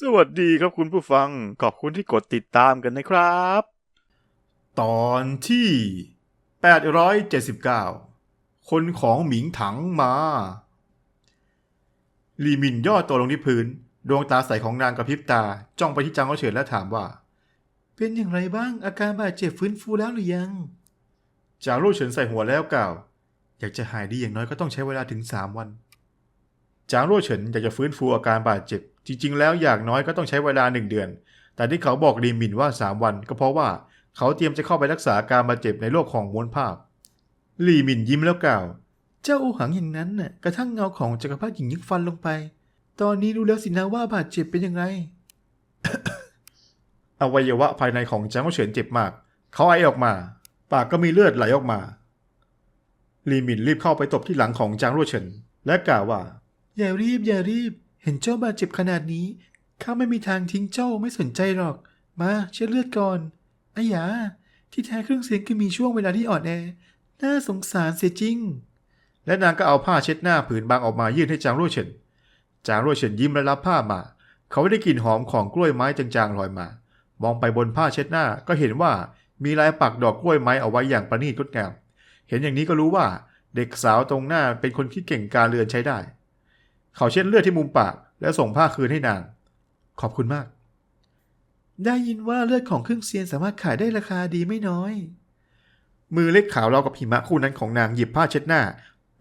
สวัสดีครับคุณผู้ฟัง ขอบคุณที่กดติดตามกันนะครับ ตอนที่ 879 คนของหมิงถังมาลีมินย่อตัวลงที่พื้น ดวงตาใสของนางกระพริบตา จ้องไปที่จางก็เฉินและถามว่า เป็นอย่างไรบ้างอาการบาดเจ็บฟื้นฟูแล้วหรือยัง จางโลเฉินใส่หัวแล้วกล่าว อยากจะหายดีอย่างน้อยก็ต้องใช้เวลาถึง3วัน จางโลเฉินอยากจะฟื้นฟูอาการบาดเจ็บ จริงๆ แล้วอย่างน้อยก็ต้องใช้เวลาหนึ่งเดือน แต่ที่เขาบอกลีมินว่า 3 วัน ก็เพราะว่าเขาเตรียมจะเข้าไปรักษาการบาดเจ็บในโลกของม้วนภาพลีมินยิ้มแล้วกล่าว เจ้าโอหังอย่างนั้นน่ะกระทั่งเงาของจักรพรรดิหญิงยึกฟันลงไป ตอนนี้รู้แล้วสินะว่าบาดเจ็บเป็นยังไงอวัยวะภายในของจางเฉินเจ็บมาก เขาไอออกมา ปากก็มีเลือดไหลออกมาลีมินรีบเข้าไปตบที่หลังของจางโรเฉิน และกล่าวว่า อย่ารีบอย่ารีบ เห็นเจ้าบาดเจ็บขนาดนี้ ข้าไม่มีทางทิ้งเจ้าไม่สนใจหรอก มาเช็ดเลือดก่อนอายา ที่แท้เครื่องเสียงคือมีช่วงเวลาที่อ่อนแอ น่าสงสารเสียจริง และนางก็เอาผ้าเช็ดหน้าผืนบางออกมายื่นให้จางโรเฉิน จางโรเฉินยิ้มและรับผ้ามา เขาได้กลิ่นหอมของกล้วยไม้จางๆลอยมา มองไปบนผ้าเช็ดหน้าก็เห็นว่ามีลายปักดอกกล้วยไม้เอาไว้อย่างประณีตงดงาม เห็นอย่างนี้ก็รู้ว่าเด็กสาวตรงหน้าเป็นคนที่เก่งการเรือนใช้ได้ เขาเช็ดเลือดที่มุมปาก แล้วส่งผ้าคืนให้นาง ขอบคุณมาก ได้ยินว่าเลือดของครื่งเซียนสามารถขายได้ราคาดีไม่น้อย มือเล็กขาวเรากับหิมะคู่นั้นของนางหยิบผ้าเช็ดหน้า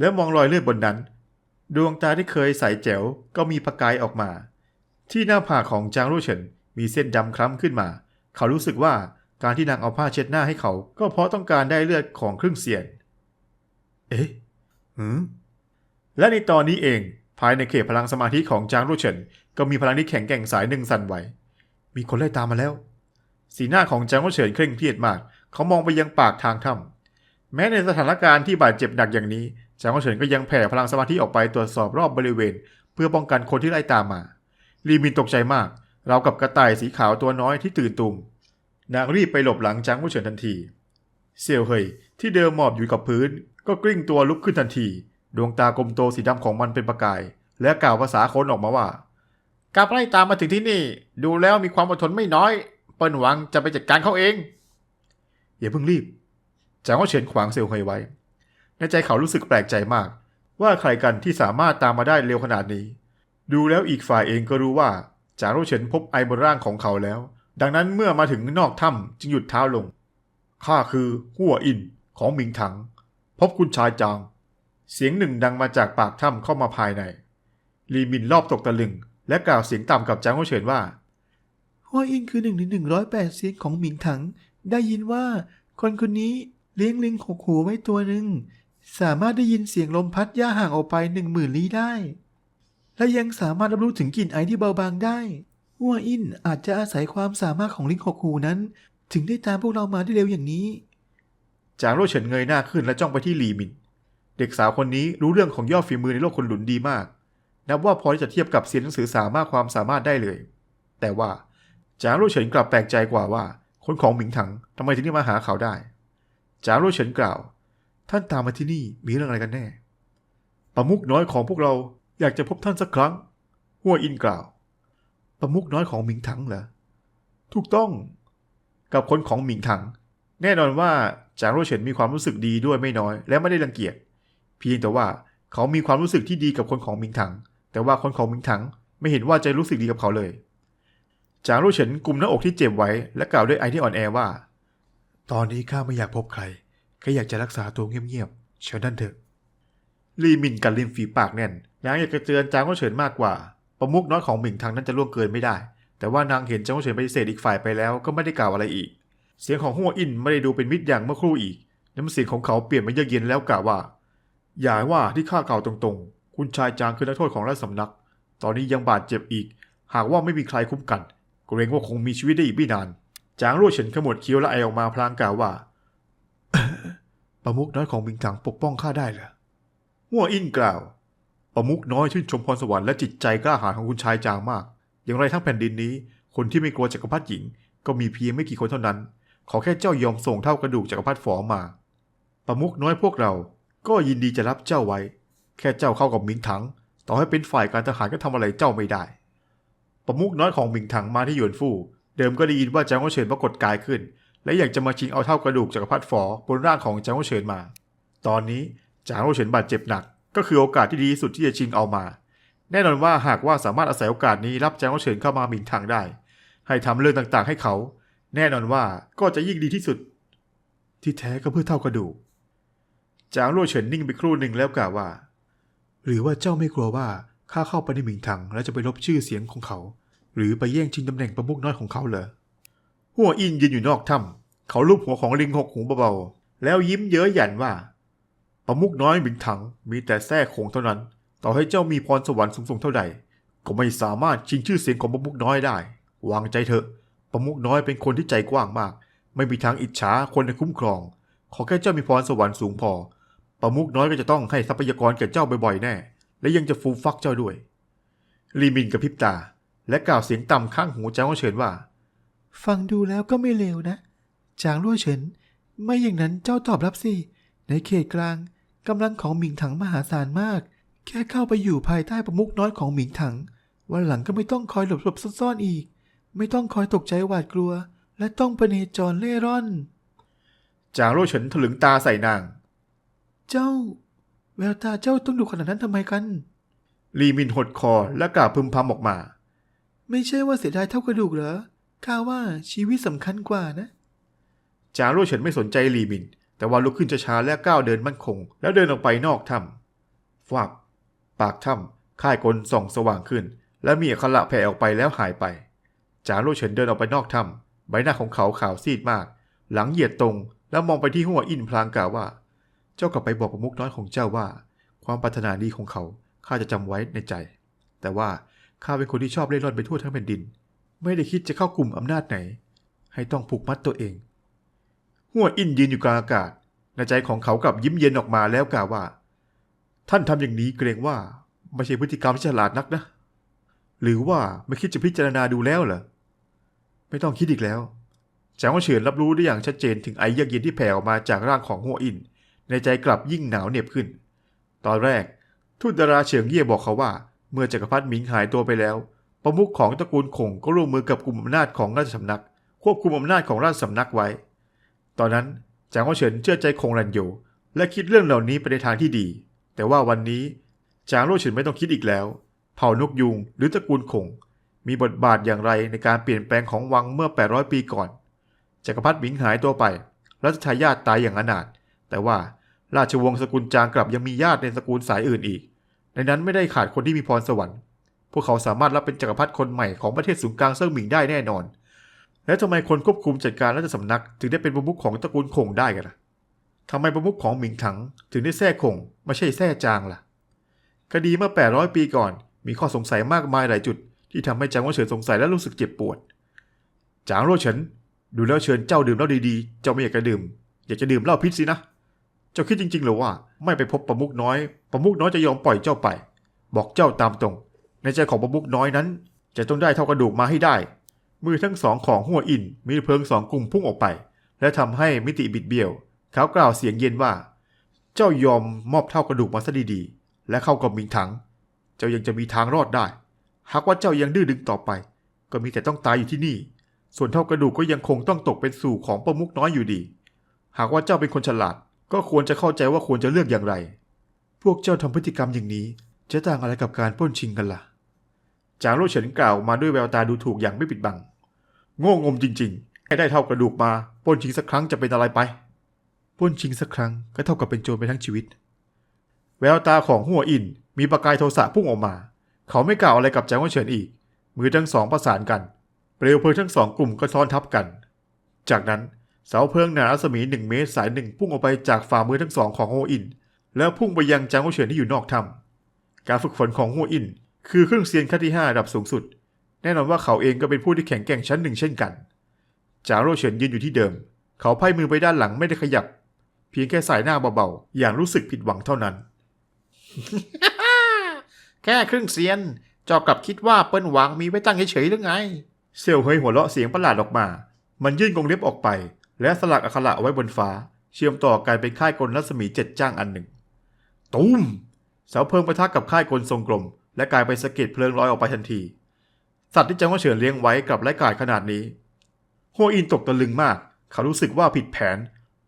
แล้วมองรอยเลือดบนนั้น ดวงตาที่เคยใสแจ๋วก็มีประกายออกมา ที่หน้าผากของจางรู่เฉินมีเส้นดำคล้ำขึ้นมา เขารู้สึกว่าการที่นางเอาผ้าเช็ดหน้าให้เขา ก็เพราะต้องการได้เลือดของครื่งเสียน เอ๊ะหืมและในตอนนี้เอง ภายในเขตพลังสมาธิของจางรู่เฉินก็มีพลังที่แข็งแกร่งสายหนึ่งสั่นไหว มีคนไล่ตามมาแล้ว สีหน้าของจางรู่เฉินเคร่งเครียดมาก เขามองไปยังปากทางถ้ำแม้ในสถานการณ์ที่บาดเจ็บหนักอย่างนี้ จางรู่เฉินก็ยังแผ่พลังสมาธิออกไปตรวจสอบรอบบริเวณ เพื่อป้องกันคนที่ไล่ตามมา ลีมินตกใจมากเรากับกระต่ายสีขาวตัวน้อยที่ตื่นตุมนางรีบไปหลบหลังจางผู้เฉินทันที เซียวเฮยที่เดิมหมอบอยู่กับพื้น ก็กลิ้งตัวลุกขึ้นทันที ดวงตากลมโตสีดำของมันเป็นประกาย และกล่าวภาษาคนออกมาว่าการไล่ตามมาถึงที่นี่ ดูแล้วมีความอดทนไม่น้อย เปิ้นหวังจะไปจัดการเขาเอง อย่าเพิ่งรีบจางก็เฉินขวางเซียวเฮยไว้ ในใจเขารู้สึกแปลกใจมาก ว่าใครกันที่สามารถตามมาได้เร็วขนาดนี้ ดูแล้วอีกฝ่ายเองก็รู้ว่าจางโรเฉินพบไอบนร่างของเขาแล้ว ดังนั้นเมื่อมาถึงนอกถ้ำจึงหยุดเท้าลงข้าคือหัวอินของหมิงถัง พบคุณชายจาง เสียงหนึ่งดังมาจากปากถ้ำเข้ามาภายใน ลีมินรอบตกตะลึง และกล่าวเสียงต่ำกับจางโรเฉินว่าหัวอินคือหนึ่งในหนึ่งร้อยแปดเสียงของหมิงถัง ได้ยินว่า คนคนนี้เลี้ยงลิงหกหูไว้ตัวหนึ่ง สามารถได้ยินเสียงลมพัดย่าห่างออกไปหนึ่งหมื่นลี้ได้ และยังสามารถรับรู้ถึงกลิ่นไอที่เบาบางได้หัวอินอาจจะอาศัยความสามารถของลิงหกหูนั้น ถึงได้ตามพวกเรามาได้เร็วอย่างนี้ จางโรเฉินเงยหน้าขึ้นและจ้องไปที่ลีมิน เด็กสาวคนนี้รู้เรื่องของยอดฝีมือในโลกคนหลุนดีมาก นับว่าพอที่จะเทียบกับเซียนหนังสือสามารถความสามารถได้เลย แต่ว่าจางโรเฉินกลับแปลกใจกว่าว่า คนของหมิงถังทำไมถึงได้มาหาเขาได้จางโรเฉินกล่าว ท่านตามมาที่นี่มีเรื่องอะไรกันแน่ประมุกน้อยของพวกเราอยากจะพบท่านสักครั้งหัวอินกล่าวประมุกน้อยของหมิงถังเหรอถูกต้อง กับคนของหมิงถัง แน่นอนว่าจางโรเฉินมีความรู้สึกดีด้วยไม่น้อย และไม่ได้รังเกียจ เพียงแต่ว่าเขามีความรู้สึกที่ดีกับคนของมิงถัง แต่ว่าคนของมิงถังไม่เห็นว่าจะรู้สึกดีกับเขาเลย จางโรเฉินกลุ่มหน้าอกที่เจ็บไว้และกล่าวด้วยไอที่อ่อนแอว่า ตอนนี้ข้าไม่อยากพบใครแค่อยากจะรักษาตัวเงียบๆเชิญนั่นเถอะลีมินกันริมฝีปากแน่นนางอยากจะเตือนจางก็เฉินมากกว่า ประมุกน้อยของหมิงทางนั้นจะล่วงเกินไม่ได้ แต่ว่านางเห็นจางก็เฉินปฏิเสธอีกฝ่ายไปแล้วก็ไม่ได้กล่าวอะไรอีก เสียงของหัวอินไม่ได้ดูเป็นมิตรอย่างเมื่อครู่อีก น้ำเสียงของเขาเปลี่ยนมาเยือกเย็นแล้วกล่าวว่า อย่าว่าที่ข้ากล่าวตรงๆ คุณชายจางคือนักโทษของราชสำนัก ตอนนี้ยังบาดเจ็บอีก หากว่าไม่มีใครคุ้มกันเกรงว่าคงมีชีวิตได้อีกไม่นาน จางรั่วเฉินขมวดคิ้วและไอออกมาพลางกล่าวว่า ประมุกน้อยของมิงถังปกป้องข้าได้เหรอหัวอินกล่าว ประมุกน้อยชื่นชมพรสวรรค์และจิตใจกล้าหาญของคุณชายจางมาก อย่างไรทั้งแผ่นดินนี้ คนที่ไม่กลัวจักรพรรดิหญิง ก็มีเพียงไม่กี่คนเท่านั้น ขอแค่เจ้ายอมส่งเท่ากระดูกจักรพรรดิฝอมา ประมุกน้อยพวกเรา ก็ยินดีจะรับเจ้าไว้ แค่เจ้าเข้ากับมิงถัง ต่อให้เป็นฝ่ายการทหารก็ทำอะไรเจ้าไม่ได้ ประมุกน้อยของหมิงถังมาที่หยวนฟู่เดิมก็ได้ยินว่าจางโอเฉินปรากฏกายขึ้น และอยากจะมาชิงเอาเท่ากระดูกจักรพรรดิฝอบนร่างของจางโอเฉินมา ตอนนี้จางโอเฉินบาดเจ็บหนัก ก็คือโอกาสที่ดีที่สุดที่จะชิงเอามา แน่นอนว่าหากว่าสามารถอาศัยโอกาสนี้รับจางโอเฉินเข้ามาหมิงถังได้ ให้ทำเรื่องต่างๆให้เขา แน่นอนว่าก็จะยิ่งดีที่สุด ที่แท้ก็เพื่อเท่ากระดูก จางโล่เฉินนิ่งไปครู่หนึ่งแล้วกล่าวว่า หรือว่าเจ้าไม่กลัวว่าข้าเข้าไปในหมิงถังแล้วจะไปลบชื่อเสียงของเขา หรือไปแย่งชิงตำแหน่งประมุขน้อยของเขาเหรอหัวอินยืนอยู่นอกถ้ำเขาลูบหัวของลิงหกหูเบาๆแล้วยิ้มเย้ยหยันว่า ประมุขน้อยหมิงถังมีแต่แท้คงเท่านั้น ต่อให้เจ้ามีพรสวรรค์สูงๆเท่าใดก็ไม่สามารถชิงชื่อเสียงของประมุขน้อยได้ วางใจเถอะ ประมุขน้อยเป็นคนที่ใจกว้างมาก ไม่มีทางอิจฉาคนในคุ้มครอง ขอแค่เจ้ามีพรสวรรค์สูงพอ ประมุขน้อยก็จะต้องให้ทรัพยากรแก่เจ้าบ่อยๆแน่ และยังจะฟูมฟักเจ้าด้วยลีมินกับพริบตา และกล่าวเสียงต่ำข้างหูจางว่เฉินว่า ฟังดูแล้วก็ไม่เลวนะ จางลั่วเฉิน ไม่อย่างนั้นเจ้าตอบรับสิ ในเขตกลางกำลังของหมิงถังมหาศาลมาก แค่เข้าไปอยู่ภายใต้ประมุขน้อยของหมิงถัง วันหลังก็ไม่ต้องคอยหลบหลบๆซ่อนๆอีก ไม่ต้องคอยตกใจหวาดกลัว และต้องประเนจรเล่ร่อน จางโล่เฉินถลึงตาใส่นาง เจ้า แววตาเจ้าต้องดูขนาดนั้นทำไมกัน ลีมินหดคอและกล่าวพึมพำออกมา ไม่ใช่ว่าเสียดายเท่ากระดูกเหรอข้าว่าชีวิตสำคัญกว่านะจางโล่เฉินไม่สนใจลีมิน แต่ว่าลุกขึ้นช้าๆและก้าวเดินมั่นคง แล้วเดินออกไปนอกถ้ำฟาบปากถ้ำค่ายกลส่องสว่างขึ้น และมีอัคระแผ่ออกไปแล้วหายไปจางโล่เฉินเดินออกไปนอกถ้ำใบหน้าของเขาขาวซีดมาก หลังเหยียดตรงแล้วมองไปที่หัวอินพลางกล่าวว่า เจ้ากลับไปบอกประมุกน้อยของเจ้าว่า ความปรารถนาดีของเขาข้าจะจำไว้ในใจ แต่ว่าข้าเป็นคนที่ชอบเล่ร่อนไปทั่วทั้งแผ่นดิน ไม่ได้คิดจะเข้ากลุ่มอำนาจไหน ให้ต้องผูกมัดตัวเอง หัวอินยืนอยู่กลางอากาศในใจของเขากลับยิ้มเย็นออกมาแล้วกล่าวว่า ท่านทำอย่างนี้เกรงว่าไม่ใช่พฤติกรรมที่ฉลาดนักนะ หรือว่าไม่คิดจะพิจารณาดูแล้วเหรอไม่ต้องคิดอีกแล้วจางว่าเฉินรับรู้ได้อย่างชัดเจนถึงไอเยือกเย็นที่แผ่ออกมาจากร่างของหัวอิน ในใจกลับยิ่งหนาวเหน็บขึ้น ตอนแรกทูตดาราเฉิงเย่บอกเขาว่า เมื่อจักรพรรดิหมิงหายตัวไปแล้ว ประมุขของตระกูลคงก็ร่วมมือกับกลุ่มอำนาจของราชสำนัก ควบคุมอำนาจของราชสำนักไว้ ตอนนั้นจางว่าเฉินเชื่อใจคงรันโยและคิดเรื่องเหล่านี้ไปในทางที่ดี แต่ว่าวันนี้จางโล่เฉินไม่ต้องคิดอีกแล้ว เผ่านกยูงหรือตระกูลคง มีบทบาทอย่างไรในการเปลี่ยนแปลงของวังเมื่อ 800 ปีก่อนจักรพรรดิหมิงหายตัวไปรัชทายาทตายอย่างอนาถ แต่ว่าราชวงศ์สกุลจางกลับยังมีญาติในสกุลสายอื่นอีก ในนั้นไม่ได้ขาดคนที่มีพรสวรรค์ พวกเขาสามารถรับเป็นจักรพรรดิคนใหม่ของประเทศศูนย์กลางเซิ่งหมิงได้แน่นอน แล้วทำไมคนควบคุมจัดการราชสำนัก ถึงได้เป็นประมุขของตระกูลคงได้กันล่ะทำไมประมุขของหมิงถังถึงได้แท้คงไม่ใช่แท้จางล่ะ คดีเมื่อ 800 ปีก่อน มีข้อสงสัยมากมายหลายจุด ที่ทำให้จางว่าเฉินสงสัยและรู้สึกเจ็บปวด จางโร่เฉินดูแล้วเชิญเจ้าดื่มเหล้าดีๆ เจ้าไม่อยากจะดื่ม อยากจะดื่มเหล้าพิษสินะ เจ้าคิดจริงๆหรือว่าไม่ไปพบประมุกน้อย ประมุกน้อยจะยอมปล่อยเจ้าไป บอกเจ้าตามตรง ในใจของประมุกน้อยนั้น จะต้องได้เท่ากระดูกมาให้ได้ มือทั้งสองของหัวอินมีเพลิงสองกลุ่มพุ่งออกไป และทำให้มิติบิดเบี้ยวเขากล่าวเสียงเย็นว่า เจ้ายอมมอบเท่ากระดูกมาซะดีๆ และเข้ากับมิงถัง เจ้ายังจะมีทางรอดได้ หากว่าเจ้ายังดื้อดึงต่อไป ก็มีแต่ต้องตายอยู่ที่นี่ ส่วนเท่ากระดูกก็ยังคงต้องตกเป็นสู่ของประมุกน้อยอยู่ดี หากว่าเจ้าเป็นคนฉลาด ก็ควรจะเข้าใจว่าควรจะเลือกอย่างไร พวกเจ้าทำพฤติกรรมอย่างนี้ จะต่างอะไรกับการป้นชิงกันล่ะ จางโลเฉินกล่าวมาด้วยแววตาดูถูกอย่างไม่ปิดบัง โง่งมจริงๆให้ได้เท่ากระดูกมาป้นชิงสักครั้งจะเป็นอะไรไปป้นชิงสักครั้งก็เท่ากับเป็นโจรไปทั้งชีวิต แววตาของหัวอินมีประกายโทสะพุ่งออกมา เขาไม่กล่าวอะไรกับจางโลเฉินอีก มือทั้งสองประสานกัน เปลวเพลิงทั้งสองกลุ่มก็ซ้อนทับกัน จากนั้น เสาเพลิงหนารัศมีหนึ่งเมตรสายหนึ่งพุ่งออกไปจากฝ่ามือทั้งสองของโฮอิน แล้วพุ่งไปยังจางโอเฉินที่อยู่นอกถ้ำการฝึกฝนของโฮอิน คือเครื่องเซียนขั้นที่ห้าระดับสูงสุด แน่นอนว่าเขาเองก็เป็นผู้ที่แข็งแกร่งชั้นหนึ่งเช่นกัน จางโรเฉินยืนอยู่ที่เดิม เขาไพ่มือไปด้านหลังไม่ได้ขยับ เพียงแค่สายหน้าเบาๆอย่างรู้สึกผิดหวังเท่านั้น แค่ครึ่งเซียนเจ้ากลับคิดว่าเปิ้นหวังมีไว้ตั้งเฉยๆหรือไง เซลเฮยหัวเราะเสียงประหลาดออกมา มันยื่นกรงเล็บออกไป และสลักอักขระไว้บนฟ้า เชื่อมต่อกันเป็นค่ายกลรัศมีเจ็ดจ้างอันหนึ่งตูมเสาเพลิงประทะกับค่ายกลทรงกลม และกลายเป็นสะเก็ดเพลิงลอยออกไปทันที สัตว์ที่จังหวะเฉินเลี้ยงไว้กลับไร้กาจขนาดนี้หัวอินตกตะลึงมาก เขารู้สึกว่าผิดแผน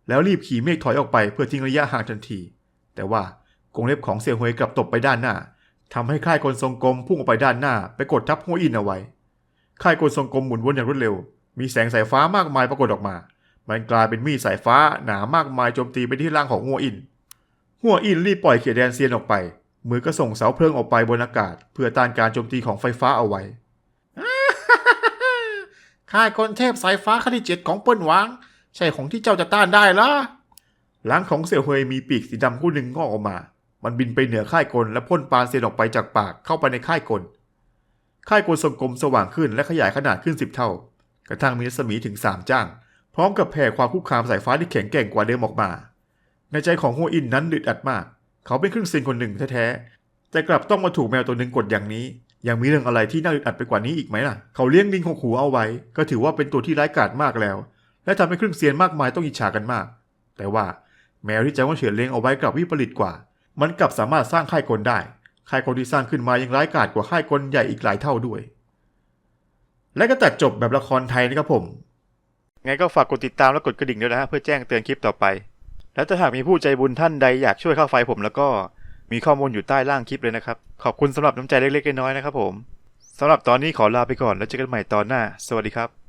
แล้วรีบขี่เมฆถอยออกไปเพื่อทิ้งระยะห่างทันที แต่ว่ากงเล็บของเสี่ยวเฮยกลับตบไปด้านหน้าทำให้ค่ายกลทรงกลมพุ่งออกไปด้านหน้า ไปกดทับหัวอินเอาไว้ ค่ายกลทรงกลมหมุนวนอย่างรวดเร็ว มีแสงสายฟ้ามากมายปรากฏออกมา มันกลายเป็นมีดสายฟ้าหนามากมายโจมตีไปที่ร่างของหัวอิน หัวอินรีบปล่อยเขียแดนเซียนออกไป มือก็ส่งเสาเพลิงออกไปบนอากาศ เพื่อต้านการโจมตีของไฟฟ้าเอาไว้ค่ายคนเทพสายฟ้าขั้นที่เจ็ดของเปิ้นหวางใช่ของที่เจ้าจะต้านได้ละหลังของเสี่ยวเฮยมีปีกสีดำคู่หนึ่งงอกออกมา มันบินไปเหนือค่ายกลและพ่นปานเซียนออกไปจากปากเข้าไปในค่ายกล ค่ายกลทรงกลมสว่างขึ้นและขยายขนาดขึ้นสิบเท่ากระทั่งมีรัศมีถึงสามจ้าง พร้อมกับแผ่ความคุกคามสายฟ้าที่แข็งแกร่งกว่าเดิมออกมา ในใจของหัวอินนั้นดึดอัดมาก เขาเป็นครึ่งเซีนคนหนึ่งแท้ๆแต่กลับต้องมาถูกแมวตัวหนึ่งกดอย่างนี้ ยังมีเรื่องอะไรที่น่าอึดอัดไปกว่านี้อีกไหมล่ะ เขาเลี้ยงลิงหกหูเอาไว้ ก็ถือว่าเป็นตัวที่ร้ายกาจมากแล้ว และทำให้ครึ่งเซียนมากมายต้องอิจฉากันมาก แต่ว่าแมวที่แจ้งว่าเฉินเลี้ยงเอาไว้กลับวิปริตกว่า มันกลับสามารถสร้างค่ายกลได้ค่ายกลที่สร้างขึ้นมายังร้ายกาจกว่าค่ายกลใหญ่อีกหลายเท่าด้วย และก็ตัดจบแบบละครไทยนะครับผม ไงก็ฝากกดติดตามและกดกระดิ่งด้วยนะฮะเพื่อแจ้งเตือนคลิปต่อไป แล้วถ้าหากมีผู้ใจบุญท่านใดอยากช่วยค่าไฟผมแล้วก็มีข้อมูลอยู่ใต้ล่างคลิปเลยนะครับ ขอบคุณสำหรับน้ำใจเล็กๆน้อยๆนะครับผมสำหรับตอนนี้ขอลาไปก่อนแล้วเจอกันใหม่ตอนหน้า สวัสดีครับ